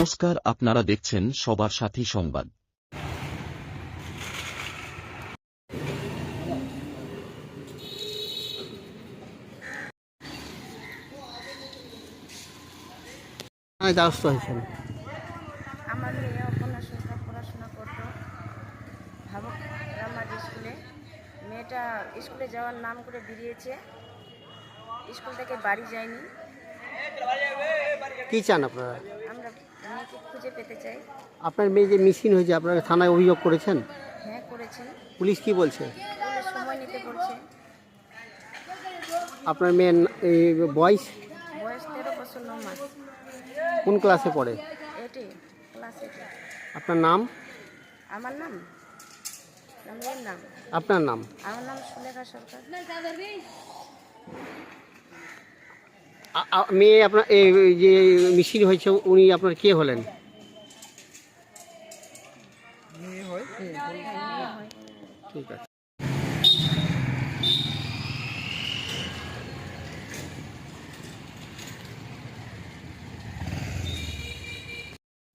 নমস্কার আপনারা দেখছেন সবার সাথী সংবাদ। দ্বারস্থ হয়েছেন আমার মেয়ে পড়াশোনা করতো ভাবক স্কুলে। মেয়েটা স্কুলে যাওয়ার নাম করে বেরিয়েছে। স্কুল থেকে বাড়ি যায়নি। কি চান আপনারা? খুঁজে পেতে চাই। আপনার মেয়ে যে মিসিং হয়েছে আপনারা থানায় অভিযোগ করেছেন? হ্যাঁ করেছি। পুলিশ কি বলছে? বলে সময় নিতে বলছে। আপনার মেয়ের না- এই বয়স? বয়স তেরো বছর ন মাস। কোন ক্লাসে পড়ে? এটি ক্লাস এটি আপনার নাম? আমার নাম? মেয়ের নাম? আপনার নাম? আমার নাম সুলেখা সরকার। আ- আ- মেয়ে আপনার এই এই যে মিসিং হয়েছে উনি আপনার কে হলেন? ঠিক আছে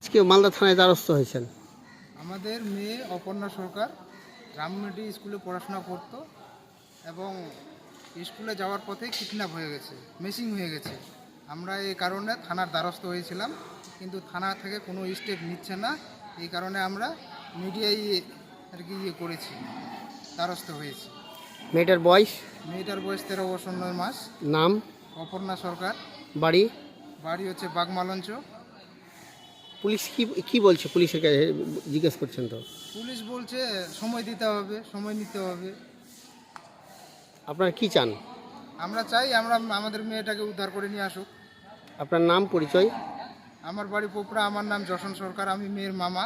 আজকে মালদা থানায় দ্বারস্থ হয়েছেন। আমাদের মেয়ে অপর্ণা সরকার রামমেডি স্কুলে পড়াশোনা করত এবং স্কুলে যাওয়ার পথে কিডন্যাপ হয়ে গেছে মিসিং হয়ে গেছে। আমরা এই কারণে থানার দ্বারস্থ হয়েছিলাম, কিন্তু থানা থেকে কোনো স্টেপ নিচ্ছে না। এই কারণে আমরা মিডিয়ায় আর কি ইয়ে করেছি দ্বারস্থ হয়েছি। মেয়েটার বয়স? মেয়েটার বয়স তেরো বছর নয় মাস। নাম? অপর্ণা সরকার। বাড়ি? বাড়ি হচ্ছে বাগমালঞ্চ। পুলিশ কি কি বলছে? পুলিশের কাছে জিজ্ঞেস করছেন তো। পুলিশ বলছে সময় দিতে হবে সময় নিতে হবে। আপনারা কি চান? আমরা চাই আমরা আমাদের মেয়েটাকে উদ্ধার করে নিয়ে আসুক। আপনার নাম পরিচয়? আমার বাড়ি পোপড়া আমার নাম যশন সরকার আমি মেয়ের মামা।